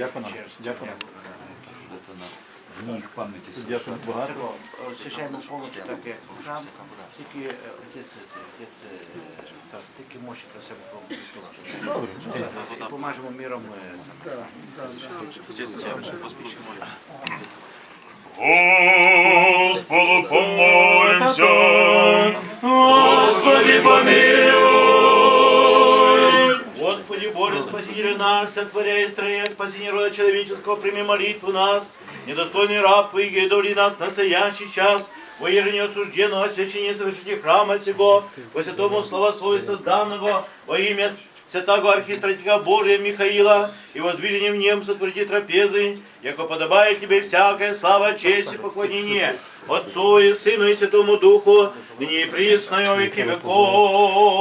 Дякую. Дякую. В них пам'яті. Дякую багато. Освящаємо повністю так, як храм, тільки е, отець, е, отець е, Саш, тільки мощі про себе повністю. Добре. Помажемо міром. е, Господу помолимся. Господи помилуй. Господи Боже, Спаситель наш, сотворяй строя, спасение рода человеческого, прими молитву нас, недостойный раб Твой, гидоли нас в настоящий час, во не осужденного освящения совершите храма сего, во святому слова Своего созданного, во имя святого архистратика Божия Михаила, и воздвижением нем сотворите трапезы, яко подобает Тебе всякая слава, честь и поклонение, Отцу и Сыну и Святому Духу, ныне и присно, веки веков.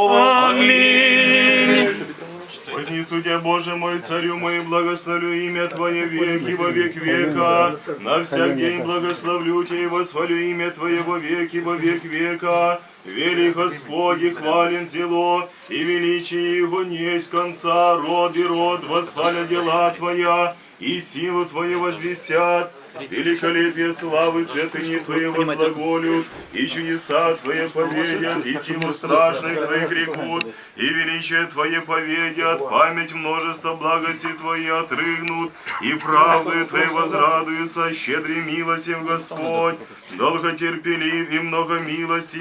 Вознесу тебя, Боже мой, царю мой, благословлю имя Твое веки во век века. На всяк день благословлю Тебя и восхвалю имя Твое во веки во век века. Вели Господи, хвален село, и величие Его не есть конца, род и род восхваля дела Твоя, и силу Твою возвестят. Великолепие славы святыни Твоей возглаголют, и чудеса Твои поведят, и силу страшных Твоих рекут, и величие Твое поведят, память множества благости Твои отрыгнут, и правдою Твоей возрадуются, щедрый милостив Господь, долготерпелив и много милости,